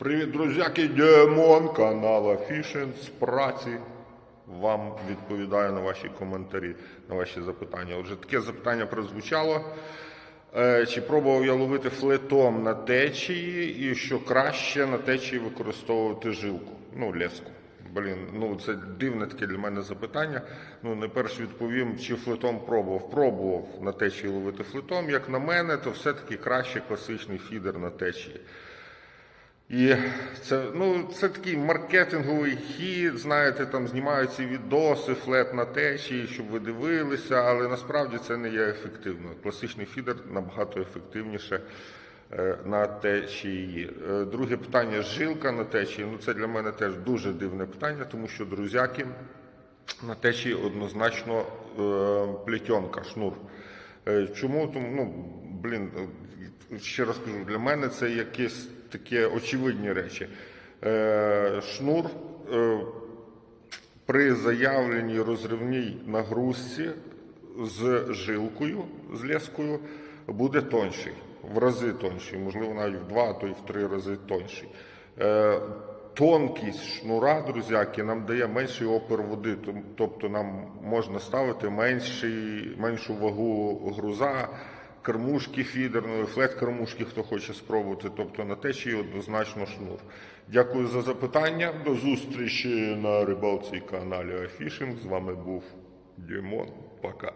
Привіт, друзяки, Демон, канала Фішинг з праці. Вам відповідаю на ваші коментарі, на ваші запитання. Отже, таке запитання прозвучало. Е, Чи пробував я ловити флетом на течії і що краще на течії використовувати жилку? Ну, леску. Блін, ну це дивне таке для мене запитання. Ну, не перш відповім, чи флетом пробував. Пробував на течії ловити флетом. Як на мене, то все-таки краще класичний фідер на течії. І це, ну, це такий маркетинговий хід, знаєте, там знімають ці відоси, флет на течії, щоб ви дивилися, але насправді це не є ефективно. Класичний фідер набагато ефективніше е, на течії. Е, Друге питання жилка на течії. Ну, це для мене теж дуже дивне питання, тому що друзяки на течії однозначно е, плетенка, шнур. Чому? Тому, ну, блін, ще раз кажу, для мене це якісь такі очевидні речі. Е, Шнур е, при заявленій розривній нагрузці з жилкою, з лескою, буде тонший, в рази тонший, можливо, навіть в два, а то й в три рази тонший. Е, Тонкість шнура, друзяки, нам дає менший опір води, тобто нам можна ставити менший, меншу вагу груза, кормушки фідерної, флет кормушки, хто хоче спробувати, тобто на течії однозначно шнур. Дякую за запитання. До зустрічі на рибалці каналі Афішинг. З вами був Дімон. Пока.